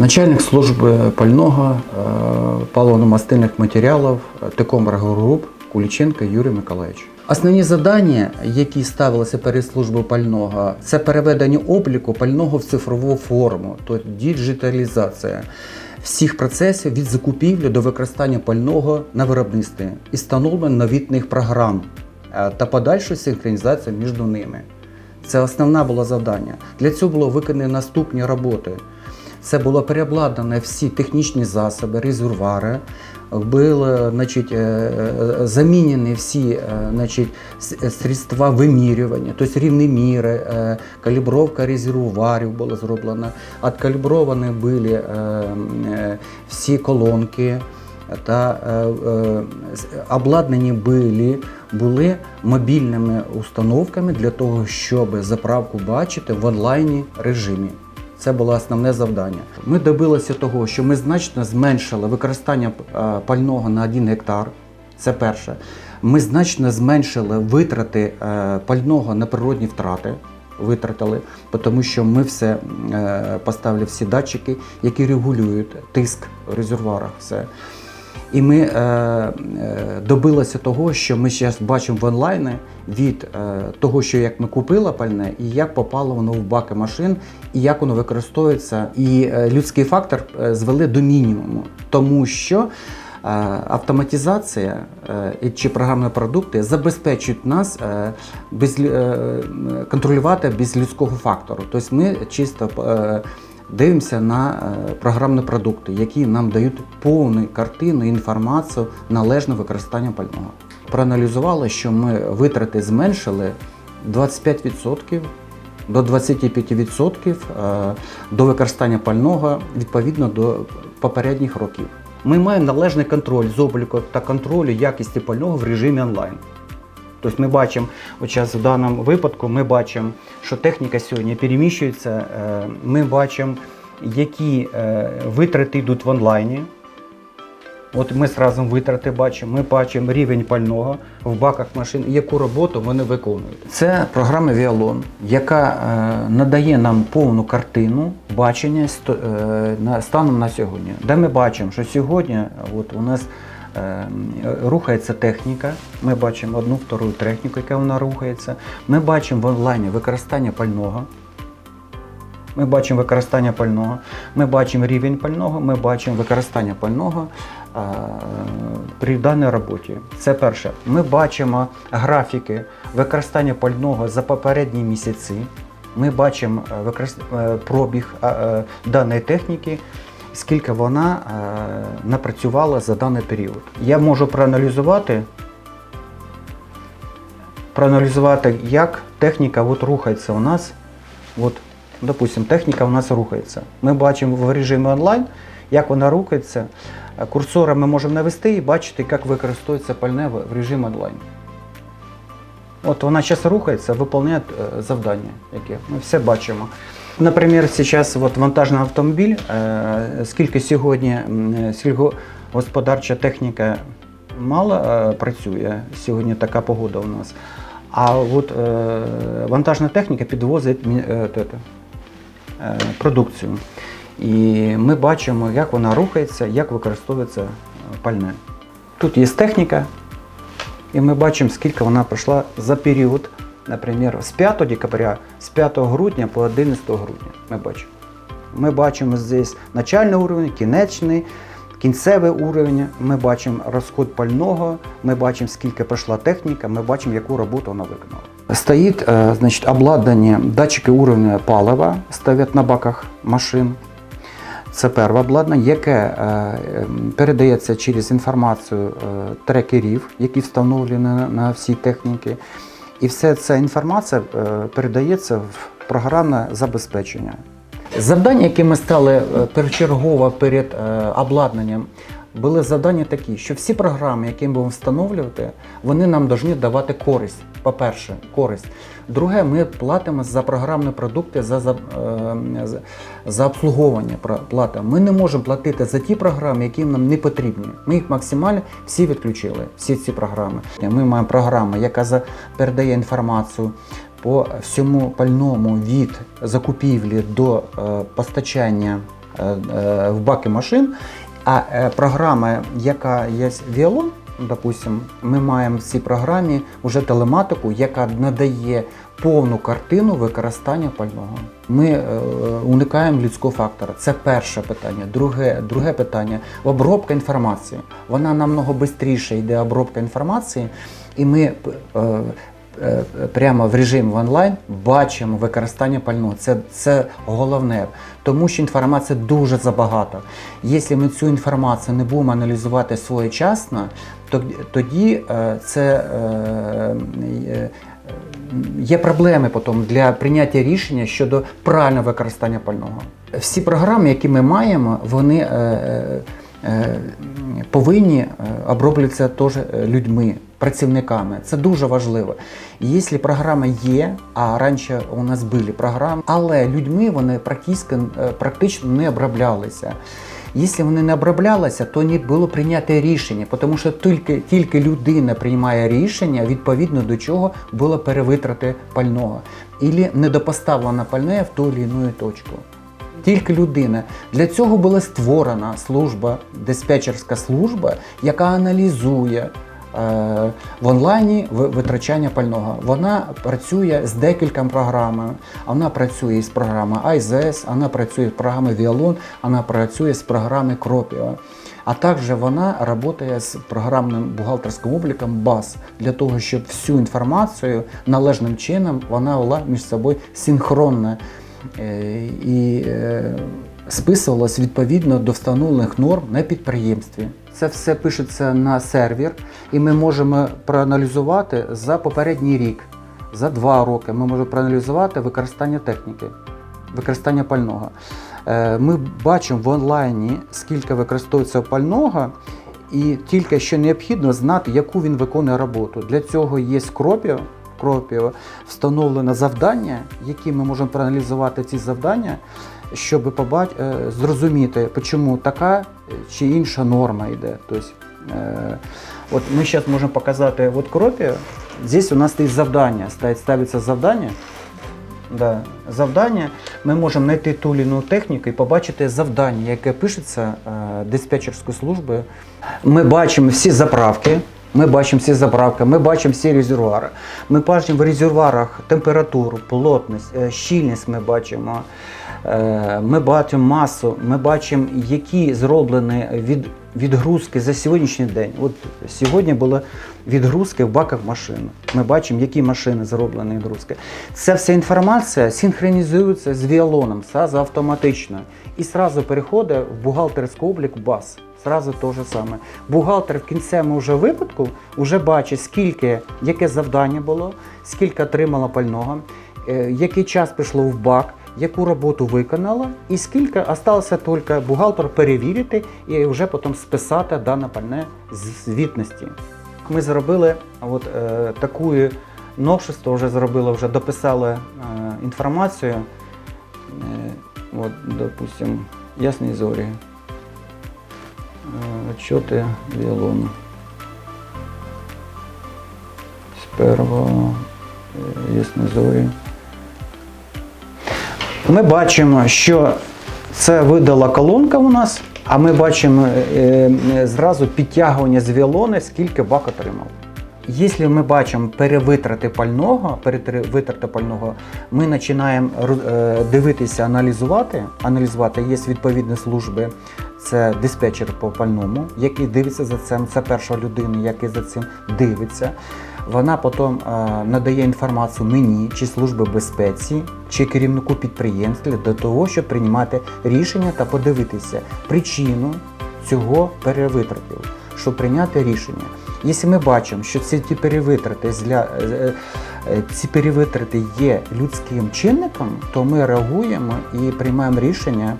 Начальник служби пального е, паливно-мастильних матеріалів Теком Груп Куліченко Юрій Миколаївич. Основні завдання, які ставилися перед службою пального, це переведення обліку пального в цифрову форму, тобто діджиталізація всіх процесів від закупівлі до використання пального на виробництві і встановлення новітних програм е, та подальшу синхронізацію між ними. Це основне було завдання. Для цього було виконані наступні роботи. Це було переобладнано всі технічні засоби, резервуари, були значить, е, е, замінені всі е, значить, средства вимірювання, тобто рівні міри, калібровка резервуарів була зроблена, откалібровані були всі колонки та е, обладнані були, були мобільними установками для того, щоб заправку бачити в онлайні режимі. Це було основне завдання. Ми добилися того, що ми значно зменшили використання е, пального на 1 гектар. Це перше. Ми значно зменшили витрати е, пального на природні втрати. Витратили, тому що ми все е, поставили всі датчики, які регулюють тиск в резервуарах. Все. І ми е, е, добилися того, що ми зараз бачимо в онлайні від е, того, що як ми купили пальне, і як попало воно в баки машин, і як воно використовується. І е, людський фактор е, звели до мінімуму, тому що е, автоматизація е, чи програмні продукти забезпечують нас е, без, е, контролювати без людського фактору. Тобто ми чисто е, дивимося на е, програмні продукти, які нам дають повну картину, інформацію належне використання пального. Проаналізували, що ми витрати зменшили 25% до 25% е, до використання пального відповідно до попередніх років. Ми маємо належний контроль з обліку та контролю якості пального в режимі онлайн. Тобто ми бачимо, от в даному випадку ми бачимо, що техніка сьогодні переміщується, е, ми бачимо, які е, витрати йдуть в онлайні. От ми зразу витрати бачимо, ми бачимо рівень пального в баках машин яку роботу вони виконують. Це програма Віалон, яка е, надає нам повну картину бачення станом на сьогодні. Де ми бачимо, що сьогодні от у нас рухається техніка. Ми бачимо одну втору техніку, яка вона рухається. Ми бачимо в онлайні використання пального. Ми бачимо використання пального, ми бачимо рівень пального, ми бачимо використання пального е, при даній роботі. Це перше. Ми бачимо графіки використання пального за попередні місяці. Ми бачимо е, е, пробіг даної техніки, скільки вона е, напрацювала за даний період. Я можу проаналізувати проаналізувати, як техніка от рухається у нас. От, допустим, техніка у нас рухається. Ми бачимо в режимі онлайн, як вона рухається. Е, Курсором ми можемо навести і бачити, як використовується пальне в в режимі онлайн. От вона зараз рухається, виконує е, завдання, яке ми все бачимо. Наприклад, зараз от вантажний автомобіль, е, скільки сьогодні сільгосподарча техніка мало е, працює, сьогодні така погода у нас. А от е, вантажна техніка підвозить е, те, е, продукцію. І ми бачимо, як вона рухається, як використовується е, пальне. Тут є техніка, і ми бачимо, скільки вона пройшла за період, наприклад, з 5 декабря, з 5 грудня по 11 грудня. Ми бачимо. Ми бачимо здесь начальний уровень, кінечний, кінцевий уровень. Ми бачимо розход пального, ми бачимо, скільки пройшла техніка, ми бачимо, яку роботу вона виконала. Стоїть е, значить, обладнання, датчики уровня палива ставлять на баках машин. Це перше обладнання, яке е, передається через інформацію е, трекерів, які встановлені на, на всі техніки. І вся ця інформація е, передається в програмне забезпечення. Завдання, які ми стали е, перед е, обладнанням, були завдання такі, що всі програми, які ми будемо встановлювати, вони нам повинні давати користь. По-перше, користь. Друге, ми платимо за програмні продукти, за, за, е, за, за обслуговування платимо. Ми не можемо платити за ті програми, які нам не потрібні. Ми їх максимально всі відключили, всі ці програми. Ми маємо програму, яка передає інформацію по всьому пальному від закупівлі до е, постачання е, е, в баки машин. А е, програма, яка є Віолон, допустим, ми маємо в цій програмі вже телематику, яка надає повну картину використання пального. Ми е, уникаємо людського фактора. Це перше питання. Друге, друге питання обробка інформації. Вона намного швидше йде обробка інформації, і ми е, прямо в онлайн бачимо використання пального. Це, це головне, тому що інформації дуже забагато. Якщо ми цю інформацію не будемо аналізувати своєчасно, то тоді е, це е, є проблеми потім для прийняття рішення щодо правильного використання пального. Всі програми, які ми маємо, вони повинні оброблюватися теж людьми, працівниками. Це дуже важливо. Якщо програма є, а раніше у нас були програми, але людьми вони практично, е, практично не оброблялися. Якщо вони не оброблялися, то не було прийнято рішення, тому що тільки, тільки людина приймає рішення, відповідно до чого було перевитрати пального, або недопоставлено пальне в ту чи іншу точку. Тільки людина. Для цього була створена служба, диспетчерська служба, яка аналізує в онлайні витрачання пального. Вона працює з декількома програмами. Вона працює з програми IZS, вона працює з програми Violon, вона працює з програми Cropio. А також вона працює з програмним бухгалтерським обліком BAS для того, щоб всю інформацію належним чином вона була між собою синхронна е, і списувалась відповідно до встановлених норм на підприємстві. Це все пишеться на сервер, і ми можемо проаналізувати за попередній рік, за два роки. Ми можемо проаналізувати використання техніки, використання пального. Е, Ми бачимо в онлайні, скільки використовується пального, і тільки що необхідно знати, яку він виконує роботу. Для цього є Кропіо, Кропіо встановлено завдання, які ми можемо проаналізувати ці завдання, щоб побач... е, зрозуміти, чому така чи інша норма йде. Тобто, е, от ми зараз можемо показати от Кропіо. Здесь у нас стоїть завдання, ставиться завдання. Да. Завдання ми можемо знайти ту чи іншу техніку і побачити завдання, яке пишеться е, диспетчерською службою. Ми бачимо всі заправки. Ми бачимо всі заправки, ми бачимо всі резервуари. Ми бачимо в резервуарах температуру, плотність, е, щільність ми бачимо. Е, Ми бачимо масу, ми бачимо, які зроблені від, відгрузки за сьогоднішній день. От сьогодні були відгрузки в баках машин. Ми бачимо, які машини зроблені відгрузки. Ця вся інформація синхронізується з віолоном, сразу автоматично. І сразу переходить в бухгалтерський облік БАС. Сразу те же саме. Бухгалтер в кінцевому вже випадку вже бачить, скільки, яке завдання було, скільки отримало пального, е, який час пішло в бак, яку роботу виконала, і скільки осталося тільки бухгалтер перевірити і вже потім списати дане пальне з звітності. Ми зробили от, е, таку новшество, вже зробили, вже дописали е, інформацію. Е, от, допустим, ясні зорі. Е, Отчети Віолону. Сперва е, ясні зорі. Ми бачимо, що це видала колонка у нас, а ми бачимо е, е, зразу підтягування з віолони, скільки бак отримав. Якщо ми бачимо перевитрати пального, перевитрати пального, ми починаємо е, дивитися, аналізувати. Аналізувати є відповідні служби, це диспетчер по пальному, який дивиться за цим. Це перша людина, який за цим дивиться. Вона потім е, надає інформацію мені, чи служби безпеці, чи керівнику підприємства для того, щоб приймати рішення та подивитися причину цього перевитратів, щоб прийняти рішення. Якщо ми бачимо, що ці ті перевитрати зля, е, е, ці перевитрати є людським чинником, то ми реагуємо і приймаємо рішення